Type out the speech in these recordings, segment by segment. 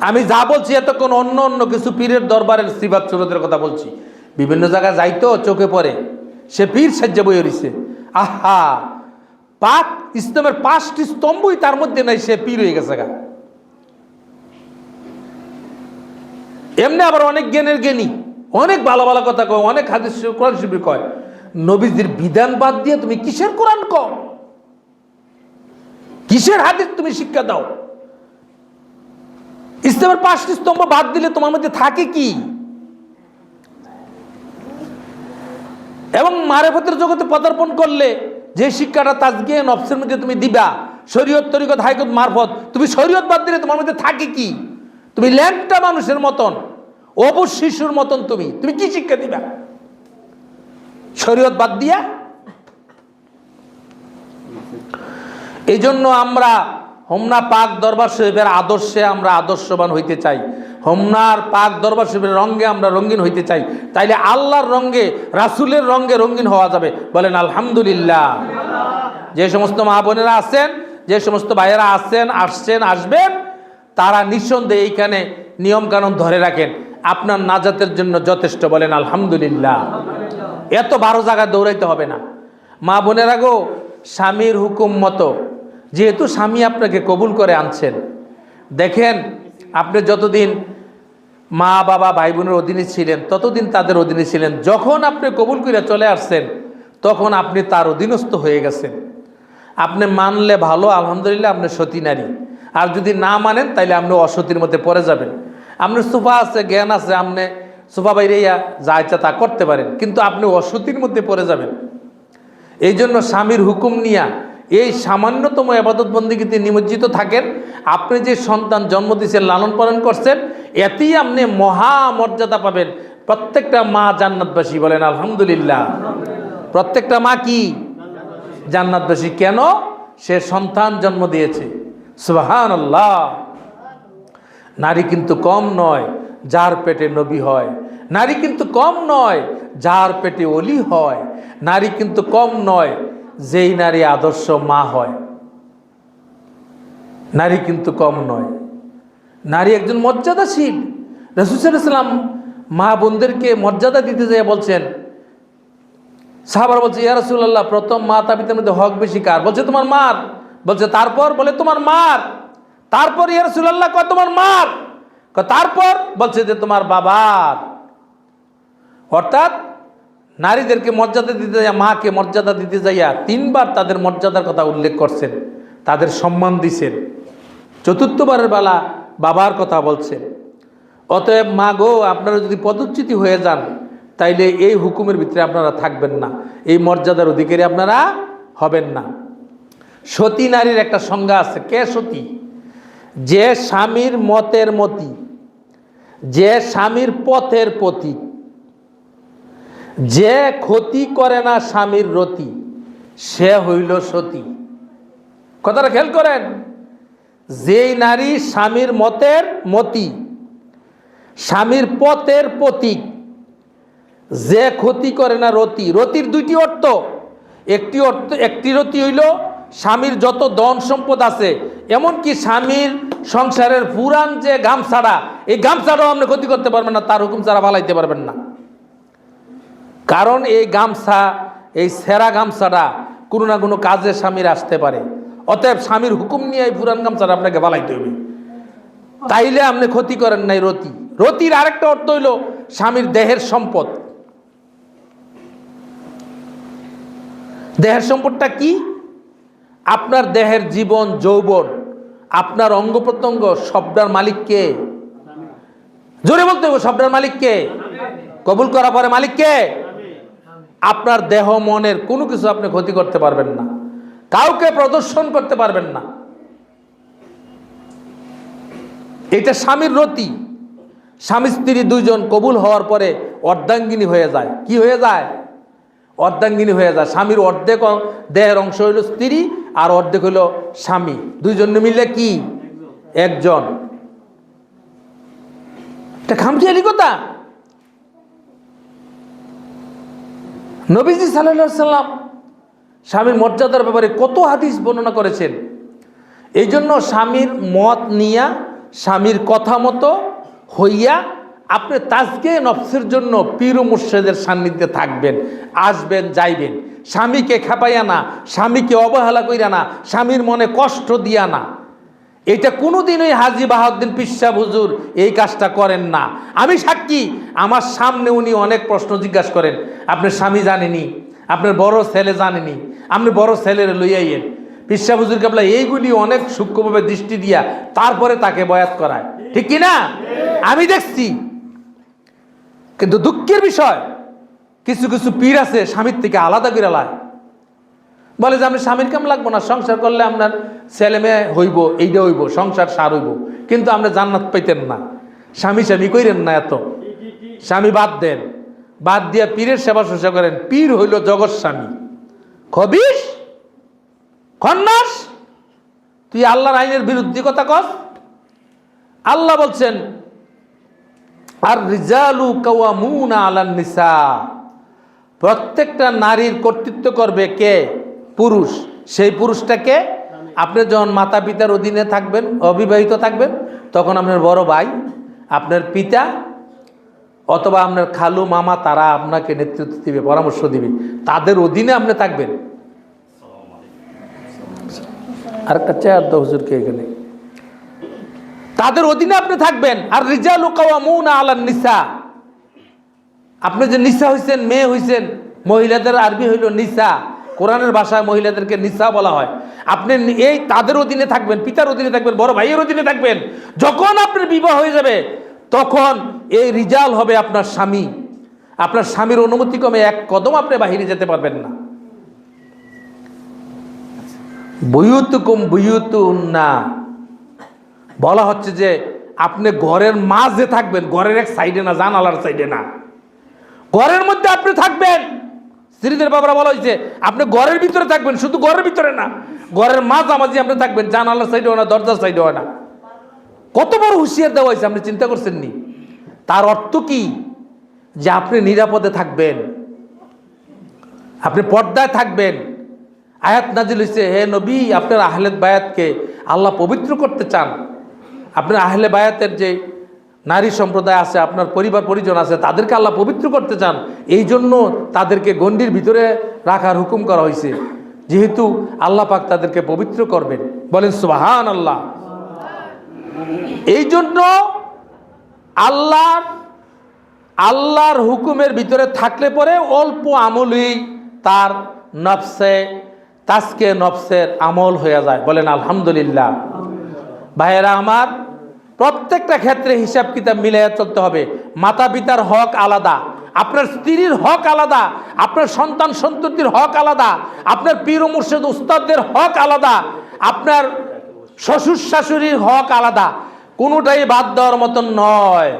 আমি যা বলছি এতক্ষণ অন্য অন্য কিছু পীরের দরবারের সিবাত সুরতের কথা বলছি। বিভিন্ন জায়গায় যাইতো চোখে পড়ে। সে পীর সাজ্জা বই রইছে আহা! পাক ইসলামের পাঁচটি স্তম্ভই তার মধ্যে নাই, সে পীর হয়ে গেছে গা। এমনি আবার অনেক জ্ঞানের জ্ঞানী, অনেক ভালো ভালো কথা কয়, অনেক হাদিস কোরআন শিবির কয়, নবীজির বিধান বাদ দিয়ে তুমি কিসের কোরআন কও? কিসের হাদিস তুমি শিক্ষা দাও? ইসলামের পাঁচটি স্তম্ভ বাদ দিলে তোমার মধ্যে থাকে কি? এবং মারেফতের জগতে পদার্পণ করলে যে শিক্ষাটা তাজকে নফসের মধ্যে তুমি দিবা, শরীয়ত, তরিকত হাইকত মারফত, তুমি শরীয়ত বাদ দিলে তোমার মধ্যে থাকে কি? তুমি ল্যাংটা মানুষের মতন, অবুজ শিশুর মতন তুমি তুমি কি শিক্ষা দিবা? শরীয়ত বাদ দিয়া? এই জন্য আমরা হোমনা পাক দরবার শরীফের আদর্শে আমরা আদর্শবান হইতে চাই। হোমনার পাক দরবার শরীফের রঙ্গে আমরা রঙিন হইতে চাই। তাইলে আল্লাহর রঙ্গে রাসুলের রঙ্গে রঙিন হওয়া যাবে। বলেন, আলহামদুলিল্লাহ। যে সমস্ত মা বোনেরা আছেন, যে সমস্ত ভাইয়েরা আছেন, আসছেন, আসবেন, তারা নিঃসন্দেহে এইখানে নিয়মকানুন ধরে রাখেন। আপনার নাজাতের জন্য যথেষ্ট। বলেন, আলহামদুলিল্লাহ। এত বারো জায়গায় দৌড়াইতে হবে না। মা বোনেরা গো, স্বামীর হুকুম মতো যেহেতু স্বামী আপনাকে কবুল করে আনছেন, দেখেন আপনি যতদিন মা, বাবা, ভাই বোনের অধীনে ছিলেন, ততদিন তাদের অধীনে ছিলেন, যখন আপনি কবুল করে চলে আসছেন, তখন আপনি তার অধীনস্থ হয়ে গেছেন। আপনি মানলে ভালো, আলহামদুলিল্লাহ আপনি সতী নারী। আর যদি না মানেন, তাইলে আপনি অসতীর মধ্যে পড়ে যাবেন। আপনার সোফা আছে, জ্ঞান আছে, আপনি সোফা বাইরে ইয়া যা ইচ্ছা তা করতে পারেন, কিন্তু আপনি অসতীর মধ্যে পড়ে যাবেন। এই জন্য স্বামীর হুকুম নিয়া এই সামান্যতম আবাদত বন্দিগিতে নিমজ্জিত থাকেন? আপনি যে সন্তান জন্ম দিয়েছেন, লালন পালন করছেন, এতেই আপনি মহা মর্যাদা পাবেন। প্রত্যেকটা মা জান্নাতবাসী বলেন, আলহামদুলিল্লাহ। প্রত্যেকটা মা কি? জান্নাতবাসী। কেন? সে সন্তান জন্ম দিয়েছে। সুবাহান আল্লাহ নারী কিন্তু কম নয়, যার পেটে নবী হয়। নারী কিন্তু কম নয়, যার পেটে অলি হয়। নারী কিন্তু কম নয় যেই নারী আদর্শ মা হয়, নারী কিন্তু কম নয়। নারী একজন মর্যাদাশীল। রসুসাল্লাম মা বোনদেরকে মর্যাদা দিতে যেয়ে বলছেন, সাহাবার বলছে, ইয়া রসুল্লাহ প্রথম মা তাবিতের মধ্যে হক বেশি কার? বলছে, তোমার মার। বলছে, তারপর? বলে, তোমার মার। তারপর, ইয়া রসুল্লাহ কয়, তোমার মার। তারপর? বলছে যে, তোমার বাবার। অর্থাৎ নারীদেরকে মর্যাদা দিতে যাইয়া, মাকে মর্যাদা দিতে যাইয়া তিনবার তাদের মর্যাদার কথা উল্লেখ করছেন, তাদের সম্মান দিছেন। চতুর্থবারের বেলা বাবার কথা বলছেন। অতএব মা গো, আপনারা যদি পদচ্যুতি হয়ে যান, তাইলে এই হুকুমের ভিতরে আপনারা থাকবেন না। এই মর্যাদার অধিকারী আপনারা হবেন না। সতী নারীর একটা সংজ্ঞা আছে, কে সতী? যে স্বামীর মতের মতি, যে স্বামীর পথের প্রতীক যে ক্ষতি করে না স্বামীর রতি, সে হইল সতী। কথাটা খেয়াল করেন, যেই নারী স্বামীর মতের মতি, স্বামীর পথের প্রতীক, যে ক্ষতি করে না রতি। রতির দুইটি অর্থ, একটি অর্থ, একটি রতি হইল স্বামীর যত ধন সম্পদ আছে, এমনকি স্বামীর সংসারের পুরান যে গামছাড়া, এই গামছাড়াও আপনি ক্ষতি করতে পারবেন না, তার হুকুম ছাড়া ভালাইতে পারবেন না। কারণ এই গামছা, এই সেরা গামছাটা কোনো না কোনো কাজে স্বামীর আসতে পারে। অতএব স্বামীর হুকুম নিয়ে এই পুরান গামছাটা আপনাকে বালাইতে হবে। তাইলে আপনি ক্ষতি করেন নাই রতি। রতির আরেকটা অর্থ হইল স্বামীর দেহের সম্পদ। দেহের সম্পদটা কি? আপনার দেহের জীবন, যৌবন, আপনার অঙ্গ প্রত্যঙ্গ, শব্দার মালিককে জোরে বলতে হবে, শব্দের মালিককে কবুল করার পরে মালিক কে? আপনার দেহ, মনের কোনো কিছু আপনি ক্ষতি করতে পারবেন না। কাউকে প্রদর্শন করতে পারবেন না। এটা স্বামীর রতি। স্বামী স্ত্রী দুইজন কবুল হওয়ার পরে অর্ধাঙ্গিনী হয়ে যায়। কি হয়ে যায়? অর্ধাঙ্গিনী হয়ে যায়। স্বামীর অর্ধেক দেহের অংশ হইল স্ত্রী আর অর্ধেক হইল স্বামী। দুইজন মিলে কি? একজন। এটা খামখেয়ালি কথা? নবীজি সাল্লাহ সাল্লাম স্বামীর মর্যাদার ব্যাপারে কত হাদিস বর্ণনা করেছেন? এই জন্য স্বামীর মত নিয়া, স্বামীর কথা মতো হইয়া আপনি তাজকে নফসের জন্য পীর মুর্শেদের সান্নিধ্যে থাকবেন, আসবেন, যাইবেন। স্বামীকে খেপাইয়া না, স্বামীকে অবহেলা করিয়া না, স্বামীর মনে কষ্ট দিয়া না। এটা কোনোদিনই হাজি বাহাউদ্দিন পিসা হুজুর এই কাজটা করেন না। আমি সাক্ষী, আমার সামনে উনি অনেক প্রশ্ন জিজ্ঞাসা করেন, আপনার স্বামী জানেনি? আপনার বড় ছেলে জানেনি? আপনি বড় ছেলের লইয়াইয়েন পিসা হুজুর কাবলা এইগুলি অনেক সূক্ষ্মভাবে দৃষ্টি দিয়া তারপরে তাকে বয়াত করায়। ঠিক কি না আমি দেখছি। কিন্তু দুঃখের বিষয়, কিছু কিছু পীর আছে, স্বামীর থেকে আলাদা করে লায়। বলে যে আপনি স্বামীর কাম লাগবো না? সংসার করলে আপনার ছেলে মেয়ে হইব এইটা হইব, সংসার সার হইব। কিন্তু আপনি জান্নাত পাইতেন না। স্বামী স্বামী কইরেন না এত। স্বামী বাদ দেন। বাদ দিয়া পীরের সেবা শুশ্রূষা করেন। পীর হইল জগৎ স্বামী। খবিস খন্নাস? তুই আল্লাহর আইনের বিরুদ্ধে কথা কস? আল্লাহ বলছেন, আর রিজালু কাওয়ামুনা আলান নিসা। প্রত্যেকটা নারীর কর্তৃত্ব করবে কে? পুরুষ, সেই পুরুষটাকে আপনি যখন মাতা পিতার অধীনে থাকবেন, অবিবাহিত থাকবেন, তখন আপনার বড় ভাই, আপনার পিতা অথবা আপনার খালু মামা, তারা আপনাকে নেতৃত্ব দিবে, পরামর্শ দিবে। তাদের অধীনে আপনি থাকবেন। চেয়ার দাও হুজুরকে এখানে। তাদের অধীনে আপনি থাকবেন। আর রিজা রিজাল মুনা আলান নিসা। আপনি যে নিসা হইছেন, মেয়ে হইছেন, মহিলাদের আরবি হইল নিসা। কোরআনের ভাষায় মহিলাদেরকে নিসা বলা হয়। আপনি এই তাদের অধীনে থাকবেন, পিতার অধীনে থাকবেন, বড় ভাইয়ের অধীনে থাকবেন। যখন আপনার বিবাহ হয়ে যাবে, তখন এই রিজাল হবে আপনার স্বামী। আপনার স্বামীর অনুমতি কমে এক কদম আপনি বাহিরে যেতে পারবেন না। বুয়ুতুন না বলা হচ্ছে যে, আপনি ঘরের মাঝে থাকবেন, ঘরের এক সাইডে না, জানালার সাইডে না। ঘরের মধ্যে আপনি থাকবেন। স্ত্রীদের বাবারা বলা হয়েছে, আপনি ঘরের ভিতরে থাকবেন, শুধু ঘরের ভিতরে না, ঘরের মাঝামাঝি আপনি থাকবেন, জানালার সাইডেও না, দরজার সাইডে হয় না। কত বড় হুঁশিয়ার দেওয়া হয়েছে, আপনি চিন্তা করছেন নি তার অর্থ কি? যে আপনি নিরাপদে থাকবেন। আপনি পর্দায় থাকবেন। আয়াত নাজিল হয়েছে, হে নবী, আপনার আহলেদ বায়াতকে আল্লাহ পবিত্র করতে চান। আপনার আহলে বায়াতের যে নারী সম্প্রদায় আছে, আপনার পরিবার, পরিজন আছে, তাদেরকে আল্লাহ পবিত্র করতে চান এই জন্য তাদেরকে গণ্ডির ভিতরে রাখার হুকুম করা হয়েছে। যেহেতু আল্লাহ পাক তাদেরকে পবিত্র করবেন। বলেন সুবাহান আল্লাহ এই জন্য আল্লাহর আল্লাহর হুকুমের ভিতরে থাকলে পরে অল্প আমলই তার নফসে তাসকে নফসের আমল হয়ে যায়। বলেন, আলহামদুলিল্লাহ। ভাইয়েরা আমার প্রত্যেকটা ক্ষেত্রে হিসাব কিতাব মিলিয়ে চলতে হবে। মাতা পিতার হক আলাদা, আপনার স্ত্রীর হক আলাদা, আপনার সন্তান সন্ততির হক আলাদা, আপনার পীর মুর্শিদ উস্তাদদের হক আলাদা, আপনার শ্বশুর শাশুড়ির হক আলাদা। কোনোটাই বাদ দেওয়ার মতন নয়।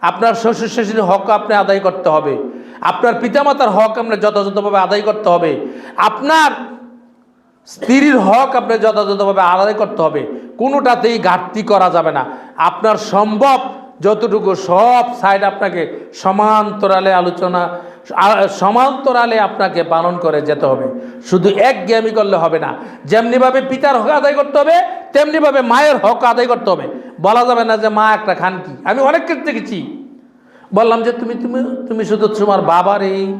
আপনার শ্বশুর শাশুড়ির হক আপনি আদায় করতে হবে। আপনার পিতামাতার হক আপনার যথাযথভাবে আদায় করতে হবে। আপনার স্ত্রীর হক আপনার যথাযথভাবে আদায় করতে হবে। কোনোটাতেই ঘাটতি করা যাবে না। আপনার সম্ভব যতটুকু সব সাইড আপনাকে সমান্তরালে আলোচনা সমান্তরালে আপনাকে পালন করে যেতে হবে। শুধু এক জ্ঞানী করলে হবে না। যেমনিভাবে পিতার হক আদায় করতে হবে, তেমনিভাবে মায়ের হক আদায় করতে হবে। বলা যাবে না যে মা একটা খানকি আমি অনেক ক্ষেত্রে দেখেছি। বললাম যে তুমি তুমি তুমি শুধু তোমার বাবার এই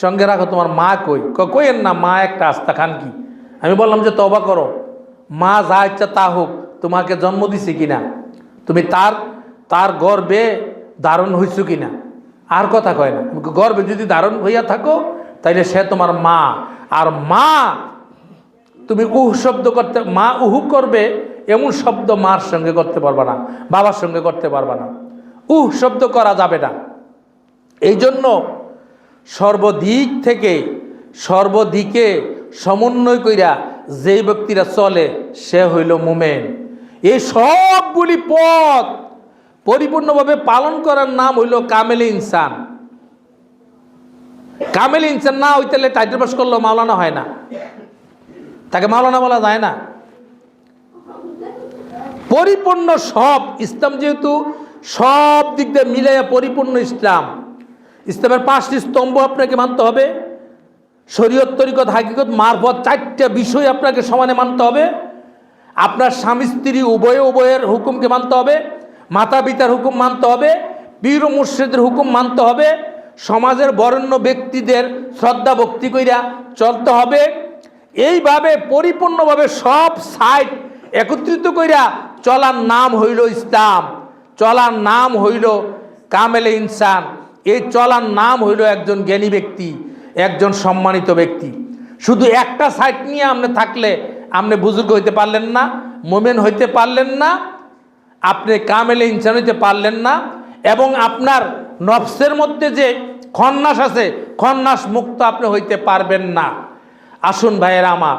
সঙ্গে রাখো, তোমার মা কই? ক- কইয়েন না, মা একটা আস্থা খান কি? আমি বললাম যে তবা করো। মা যা ইচ্ছা তা হোক, তোমাকে জন্ম দিছে কিনা? তুমি তার তার গর্বে ধারণ হইছো কিনা? আর কথা কয় না। গর্বে যদি ধারণ হইয়া থাকো, তাইলে সে তোমার মা। আর মা, তুমি উহ শব্দ করতে, মা উহু করবে, এমন শব্দ মার সঙ্গে করতে পারবা না, বাবার সঙ্গে করতে পারবা না। উহ শব্দ করা যাবে না। এই জন্য সর্বদিক থেকে, সর্বদিকে সমন্বয় কইরা যেই ব্যক্তিরা চলে, সে হইল মুমেন। এই সবগুলি পথ পরিপূর্ণভাবে পালন করার নাম হইল কামেল ইনসান। কামেল ইনসান না হইতে টাইটেল পাস করলেও মাওলানা হয় না। তাকে মাওলানা বলা যায় না। পরিপূর্ণ সব, ইসলাম যেহেতু সব দিক দিয়ে মিলাইয়া পরিপূর্ণ ইসলাম, ইসলামের পাঁচটি স্তম্ভ আপনাকে মানতে হবে। শরীয়ত, তরিকত, হাকিকত, মারফত চারটা বিষয় আপনাকে সমানে মানতে হবে। আপনার স্বামী স্ত্রী উভয়ে উভয়ের হুকুমকে মানতে হবে মাতা পিতার হুকুম মানতে হবে পীর মুর্শিদের হুকুম মানতে হবে, সমাজের বরেণ্য ব্যক্তিদের শ্রদ্ধা ভক্তি কইরা চলতে হবে। এইভাবে পরিপূর্ণভাবে সব সাইড একত্রিত কইরা চলার নাম হইল ইসলাম, চলার নাম হইল কামেলে ইনসান। এই চলার নাম হইল একজন জ্ঞানী ব্যক্তি, একজন সম্মানিত ব্যক্তি। শুধু একটা সাইট নিয়ে আপনি থাকলে আপনি বুজুর্গ হইতে পারলেন না, মোমেন হইতে পারলেন না, আপনি কামেলে ইনসান হইতে পারলেন না, এবং আপনার নফসের মধ্যে যে খন্নাস আছে খন্নাস মুক্ত আপনি হইতে পারবেন না। আসুন ভাইয়ের আমার,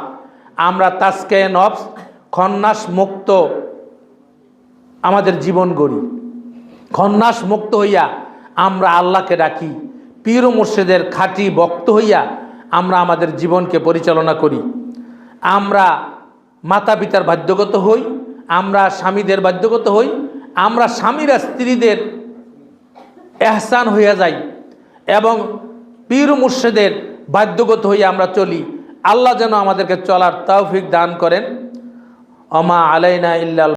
আমরা তাস্কে নফস খন্নাস মুক্ত আমাদের জীবন গড়ি। খন্নাস মুক্ত হইয়া আমরা আল্লাহকে ডাকি, পীর মুর্শিদের খাঁটি বক্ত হইয়া আমরা আমাদের জীবনকে পরিচালনা করি। আমরা মাতা পিতার বাধ্যগত হই, আমরা স্বামীদের বাধ্যগত হই, আমরা স্বামীরা স্ত্রীদের এহসান হইয়া যাই এবং পীর মুর্শেদের বাধ্যগত হইয়া আমরা চলি। আল্লাহ যেন আমাদেরকে চলার তৌফিক দান করেন। অমা আলাইনা ইল্লাল